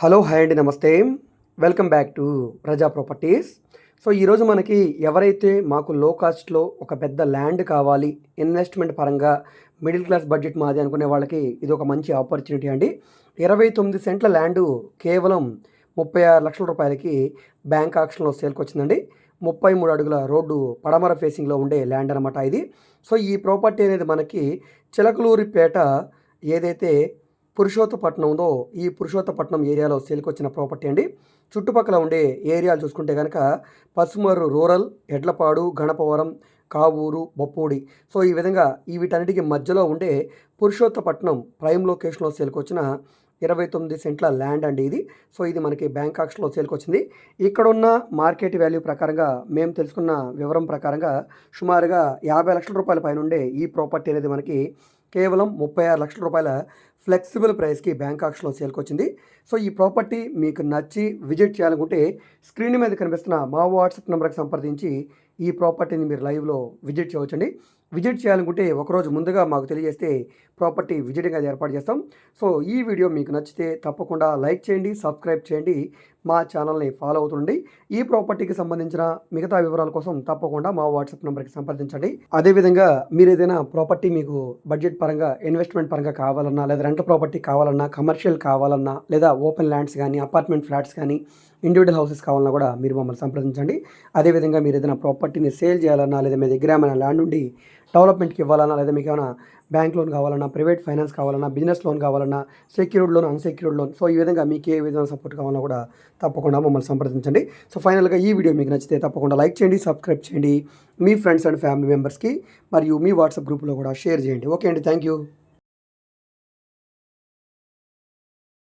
Hello hi అండి నమస్తే. Welcome back to Praja properties. So ఈరోజు మనకి ఎవరైతే మాకు లో కాస్ట్లో ఒక పెద్ద ల్యాండ్ కావాలి ఇన్వెస్ట్మెంట్ పరంగా మిడిల్ క్లాస్ బడ్జెట్ మాది అనుకునే వాళ్ళకి ఇది ఒక మంచి ఆపర్చునిటీ అండి. ఇరవై తొమ్మిది సెంట్ల ల్యాండు కేవలం ముప్పై ఆరు లక్షల రూపాయలకి బ్యాంక్ ఆక్షన్లో సేల్కి వచ్చిందండి. ముప్పై మూడు అడుగుల రోడ్డు పడమర ఫేసింగ్లో ఉండే ల్యాండ్ అనమాట ఇది. సో ఈ ప్రాపర్టీ అనేది మనకి చిలకలూరిపేట ఏదైతే పురుషోత్తపట్నంలో ఈ పురుషోత్తపట్నం ఏరియాలో సేల్కొచ్చిన ప్రాపర్టీ అండి. చుట్టుపక్కల ఉండే ఏరియాలు చూసుకుంటే కనుక పసుమర్రు రూరల్ ఎడ్లపాడు గణపవరం కావూరు బొప్పూడి. సో ఈ విధంగా ఈ వీటన్నిటికి మధ్యలో ఉండే పురుషోత్తపట్నం ప్రైమ్ లొకేషన్లో సేల్కొచ్చిన ఇరవై తొమ్మిది సెంట్ల ల్యాండ్ అండి ఇది. సో ఇది మనకి బ్యాంకాక్స్లో సేల్కి ఇక్కడ ఇక్కడున్న మార్కెట్ వాల్యూ ప్రకారంగా మేము తెలుసుకున్న వివరం ప్రకారంగా సుమారుగా యాభై లక్షల రూపాయల పైన ఉండే ఈ ప్రాపర్టీ అనేది మనకి కేవలం ముప్పై ఆరు లక్షల రూపాయల ఫ్లెక్సిబుల్ ప్రైస్కి బ్యాంకాక్స్లో సేల్కి వచ్చింది సో ఈ ప్రాపర్టీ మీకు నచ్చి విజిట్ చేయాలనుకుంటే స్క్రీన్ మీద కనిపిస్తున్న మా వాట్సాప్ నెంబర్కి సంప్రదించి ఈ ప్రాపర్టీని మీరు లైవ్లో విజిట్ చేయవచ్చండి. విజిట్ చేయాలనుకుంటే ఒకరోజు ముందుగా మాకు తెలియజేస్తే ప్రాపర్టీ విజిటింగ్ అది ఏర్పాటు చేస్తాం. సో ఈ వీడియో మీకు నచ్చితే తప్పకుండా లైక్ చేయండి సబ్స్క్రైబ్ చేయండి. మా ఛానల్ని ఫాలో అవుతుండండి. ఈ ప్రాపర్టీకి సంబంధించిన మిగతా వివరాల కోసం తప్పకుండా మా వాట్సాప్ నెంబర్కి సంప్రదించండి. అదేవిధంగా మీరు ఏదైనా ప్రాపర్టీ మీకు బడ్జెట్ పరంగా ఇన్వెస్ట్మెంట్ పరంగా కావాలన్నా లేదా రెంట్ ప్రాపర్టీ కావాలన్నా కమర్షియల్ కావాలన్నా లేదా ఓపెన్ ల్యాండ్స్ కానీ అపార్ట్మెంట్ ఫ్లాట్స్ కానీ ఇండివిజువల్ హౌసెస్ కావాలన్నా కూడా మీరు మమ్మల్ని సంప్రదించండి. అదేవిధంగా మీరు ఏదైనా ప్రాపర్టీని సేల్ చేయాలన్నా లేదా మీ దగ్గర ఏమైనా ల్యాండ్ ఉండి డెవలప్మెంట్కి ఇవ్వాలన్నా లేదా మీకు ఏమైనా బ్యాంక్ లోన్ కావాలన్నా ప్రైవేట్ ఫైనాన్స్ కావాలన్నా బిజినెస్ లోన్ కావాలన్నా secured loan unsecured loan so ఈ విధంగా మీకు ఏ విధంగా సపోర్ట్ కావాలన్నా కూడా తప్పకుండా మమ్మల్ని సంప్రదించండి. సో ఫైనల్గా ఈ వీడియో మీకు నచ్చితే తప్పకుండా లైక్ చేయండి సబ్స్క్రైబ్ చేయండి. మీ ఫ్రెండ్స్ అండ్ ఫ్యామిలీ మెంబర్స్కి మరియు మీ వాట్సాప్ గ్రూప్లో కూడా షేర్ చేయండి. ఓకే అండి థ్యాంక్ యూ.